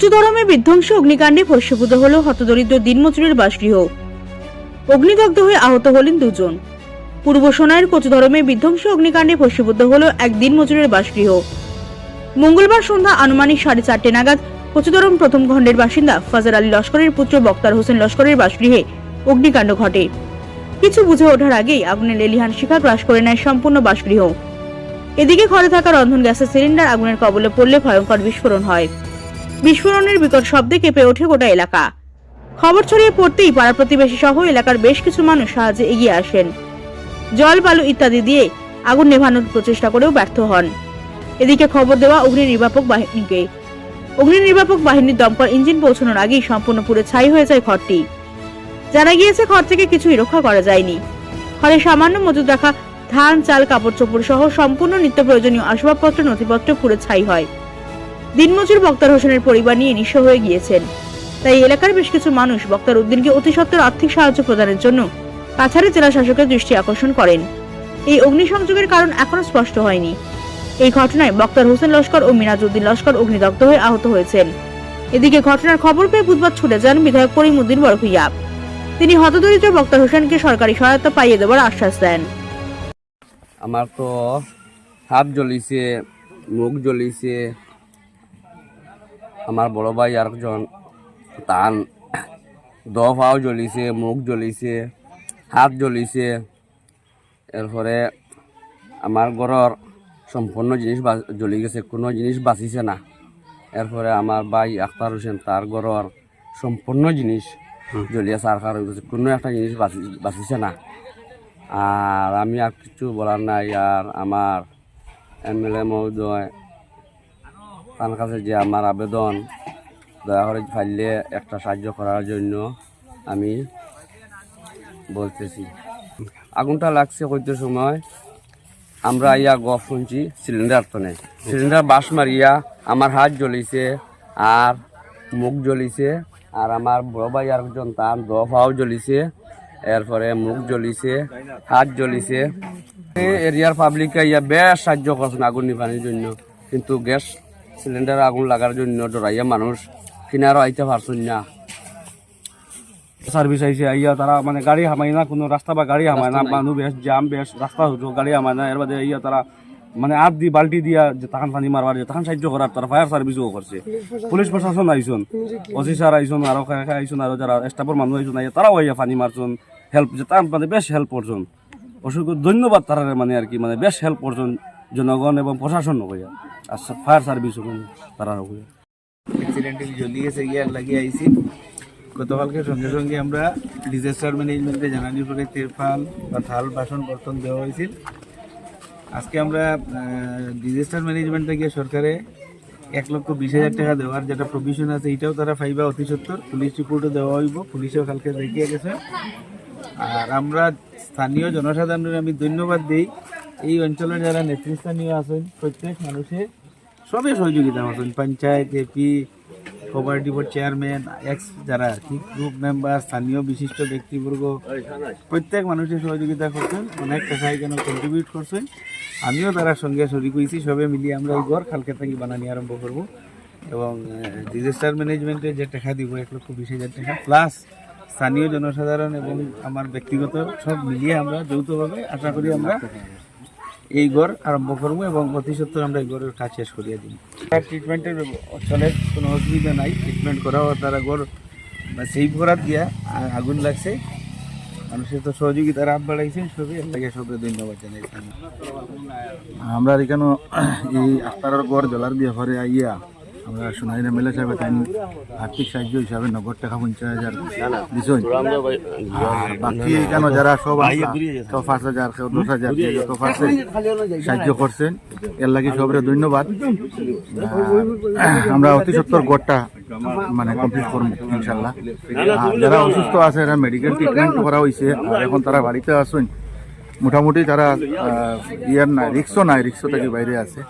কচুদরমে বিধ্বংসী অগ্নিকাণ্ডে ভস্মীভূত হল হতদরিদ্র দিনমজুরের বাসগৃহ। অগ্নিদগ্ধ হয়ে আহত হলেন দুজন। পূর্ব সোনাইয়ের কচুধরমে বিধ্বংসী অগ্নিকাণ্ডে ভস্মীভূত হল এক দিনমজুরের বাসগৃহ। মঙ্গলবার সন্ধ্যা আনুমানিক সাড়ে চারটে নাগাদ কচুদরম প্রথম খণ্ডের বাসিন্দা ফাজার আলী লস্করের পুত্র বক্তার হোসেন লস্করের বাসগৃহে অগ্নিকাণ্ড ঘটে। কিছু বুঝে ওঠার আগেই আগুনের লেলিহান শিখা গ্রাস করে নেয় সম্পূর্ণ বাসগৃহ। এদিকে ঘরে থাকা রন্ধন গ্যাসের সিলিন্ডার আগুনের কবলে পড়লে ভয়ঙ্কর বিস্ফোরণ হয়। বিস্ফোরণের বিকট শব্দে কেঁপে ওঠে গোটা এলাকা। খবর ছড়িয়ে পড়তেই পাড়া প্রতিবেশী সহ এলাকার বেশ কিছু মানুষ সাহায্যে এগিয়ে আসেন। জল, বালু ইত্যাদি দিয়ে আগুন নেভানোর প্রচেষ্টা করেও ব্যর্থ হন। এদিকে খবর দেওয়া অগ্নি নির্বাপক বাহিনীকে। অগ্নি নির্বাপক বাহিনীর দমকল ইঞ্জিন পৌঁছানোর আগেই সম্পূর্ণ পুরো ছাই হয়ে যায় ঘরটি। জানা গিয়েছে, ঘর থেকে কিছুই রক্ষা করা যায়নি। ঘরে সামান্য মজুদ রাখা ধান, চাল কাপড় চোপড় সহ সম্পূর্ণ নিত্য প্রয়োজনীয় আসবাবপত্র নথিপত্র পুরো ছাই হয়। দিনমজুর বক্তার হোসেনের পরিবার নিয়ে নিঃস্ব হয়ে গিয়েছেন। তাই এলাকার বেশ কিছু মানুষ বক্তার উদ্দিনকে অতি সত্বর আর্থিক সাহায্য প্রদানের জন্য কাছাড়ে জেলা শাসকের দৃষ্টি আকর্ষণ করেন। এই অগ্নিসংযোগের কারণ এখনও স্পষ্ট হয়নি। এই ঘটনায় বক্তার হোসেন লস্কর ও মিনাজউদ্দিন লস্কর অগ্নিদগ্ধ হয়ে আহত হয়েছেন। এদিকে ঘটনার খবর পেয়ে বুধবার ছুটে যান বিধায়ক করিমউদ্দিন বরভুইয়া তিনি হতদরিদ্র বক্তার হোসেনকে সরকারি সহায়তা পাইয়ে দেওয়ার আশ্বাস দেন। আমার তো হাত জ্বলিছে, মুখ জ্বলিছে আমার বড় ভাই আরেকজন তান। দফাও জ্বলিছে মুখ জ্বলিছে হাত জ্বলিছে। এরপরে আমার ঘরের সম্পূর্ণ জিনিস জ্বলি গেছে কোনো জিনিস বাঁচিছে না। এরপরে আমার ভাই আখতার হোসেন তার ঘরের সম্পূর্ণ জিনিস জ্বলিয়া সারখার হয়ে গেছে কোনো একটা জিনিস বাঁচি- বাঁচিছে না। আর আমি আর কিছু বলার নাই আর আমার এম এল এ মহোদয় তার কাছে যে আমার আবেদন, দয়া করে ফাইলে একটা সাহায্য করার জন্য আমি বলতেছি। আগুনটা লাগছে কইতে সময়? আমরা ইয়া গপ শুনছি সিলিন্ডার তনে। সিলিন্ডার বাস মারিয়া আমার হাত জ্বলিছে আর মুখ জ্বলিছে আর আমার বড় ভাই আর একজন তার দফাও জ্বলিছে, এরপরে মুখ জ্বলিছে, হাত জ্বলিছে। এরিয়ার পাবলিককে ইয়া বেশ সাহায্য করছেন আগুন নিবানোর জন্য। কিন্তু গ্যাস সিলিন্ডার আগুন লাগার জন্য ডরাইয়া মানুষ কিনারও আইতে পারছেন না। সার্ভিস আইসে আইয়া তারা মানে গাড়ি হামাই না কোনো রাস্তা বা গাড়ি হামায় না মানুষ বেশ জাম বেশ রাস্তা হতো গাড়ি হামায় না। এর বাদে আইয়া তারা মানে আট দি বাল্টি দিয়া যে তাহান পানি মারবার যে তাহান সাহায্য করার তারা ফায়ার সার্ভিসও করছে। পুলিশ প্রশাসন আইসন ওসি স্যার আইসন আরও খাই আইসন আরও যারা স্টাফের মানুষ আইসন আইয়া তারাও আইয়া পানি মারছন হেল্প যে তার মানে বেশ হেল্প করছেন অসংখ্য ধন্যবাদ তারা মানে আর কি মানে বেশ হেল্প করছেন জনগণ এবং প্রশাসন হইয়া, আর ফায়ার সার্ভিস তারা হইয়া অ্যাক্সিডেন্টালি জ্বলি গেছে ইয়ার লাগিয়ে আইছি। গতকালকে সঙ্গে সঙ্গে আমরা ডিজাস্টার ম্যানেজমেন্টে জানানি পরে তিরপাল বা থাল, বাসন, বর্তন দেওয়া হয়েছিল। আজকে আমরা ডিজাস্টার ম্যানেজমেন্ট থেকে সরকারে এক লক্ষ বিশ হাজার টাকা দেওয়ার যেটা প্রভিশন আছে, এটাও তারা পাইবা অতি সত্তর। পুলিশ রিপোর্টও দেওয়া হইব, পুলিশও কালকে দেখিয়ে গেছে। আর আমরা স্থানীয় জনসাধারণের আমি ধন্যবাদ দিই। এই অঞ্চলের যারা নেতৃস্থানীয় আছেন প্রত্যেক মানুষের সবে সহযোগিতা করছেন panchayat AP cooperative chairman ex যারা কি গ্রুপ মেম্বার স্থানীয় বিশিষ্ট ব্যক্তিবর্গ প্রত্যেক মানুষের সহযোগিতা করছেন অনেক টাকা এখানে কন্ট্রিবিউট করছেন আমিও তার সঙ্গে শরিক হয়েছি সবে মিলিয়ে আমরা এই ঘর কালকে থেকে বানানি আরম্ভ করব। এবং ডিজাস্টার ম্যানেজমেন্টে যে টাকা দিব, এক লক্ষ বিশ হাজার টাকা প্লাস স্থানীয় জনসাধারণ এবং আমার ব্যক্তিগত সব মিলিয়ে আমরা যৌথভাবে আশা করি আমরা এই ঘর আরম্ভ করব এবং অতি সত্তর আমরা এই ঘরের কাজ শেষ করিয়ে দিই তার ট্রিটমেন্টের চলে কোনো অসুবিধা নাই ট্রিটমেন্ট করাও তারা ঘর সেই করার দিয়া আগুন লাগছে। মানুষের তো সহযোগিতার হাত বাড়াইছেন সবই আপনাকে সবাই সবকে ধন্যবাদ জানাই আমরা এখানে এই আস্তারের গড় জলার ঘরে আইয়া আমরা সোনাই এমএলএ সাহেব তাই আর্থিক সাহায্য হিসাবে নগদ টাকা পঞ্চাশ হাজার দিছেন। আর বাকি এখানে যারা সব আছে, পাঁচ হাজার দশ হাজার যত সাহায্য করছেন। এর লাগে সবরে ধন্যবাদ। আমরা অতি সত্তর গড়টা মানে কমপ্লিট করব ইনশাল্লাহ। যারা অসুস্থ আছে এরা মেডিকেল ট্রিটমেন্ট করা হয়েছে এখন তারা বাড়িতে আসুন মোটামুটি তারা ইয়ার নাই রিক্সও নাই রিক্সও থেকে বাইরে আছে।